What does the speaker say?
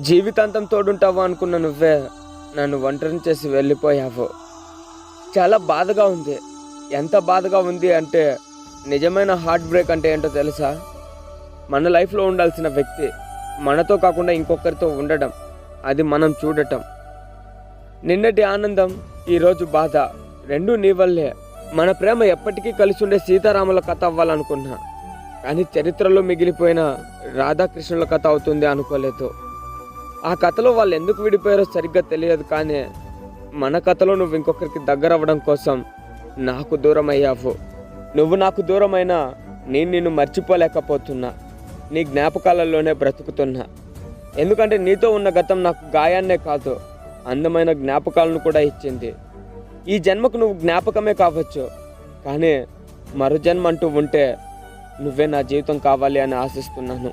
జీవితాంతం తోడుంటావు అనుకున్న నువ్వే నన్ను ఒంటరిని చేసి వెళ్ళిపోయావు. చాలా బాధగా ఉంది. ఎంత బాధగా ఉంది అంటే నిజమైన హార్ట్ బ్రేక్ అంటే ఏంటో తెలుసా? మన లైఫ్లో ఉండాల్సిన వ్యక్తి మనతో కాకుండా ఇంకొకరితో ఉండడం. అది మనం చూడటం. నిన్నటి ఆనందం ఈరోజు బాధ రెండూ నీ వల్లే. మన ప్రేమ ఎప్పటికీ కలిసి ఉండే సీతారాముల కథ అవ్వాలనుకున్నా. కానీ చరిత్రలో మిగిలిపోయిన రాధాకృష్ణుల కథ అవుతుంది అనుకోలేదు. ఆ కథలో వాళ్ళు ఎందుకు విడిపోయారో సరిగ్గా తెలియదు కానీ మన కథలో నువ్వు ఇంకొకరికి దగ్గర అవ్వడం కోసం నాకు దూరం అయ్యావు నువ్వు నాకు దూరమైనా నేను నిన్ను మర్చిపోలేకపోతున్నా. నీ జ్ఞాపకాలలోనే బ్రతుకుతున్నా. ఎందుకంటే నీతో ఉన్న గతం నాకు గాయాన్నే కాదు అందమైన జ్ఞాపకాలను కూడా ఇచ్చింది. ఈ జన్మకు నువ్వు జ్ఞాపకమే కావచ్చు కానీ మరో జన్మ అంటూ ఉంటే నువ్వే నా జీవితం కావాలి అని ఆశిస్తున్నాను.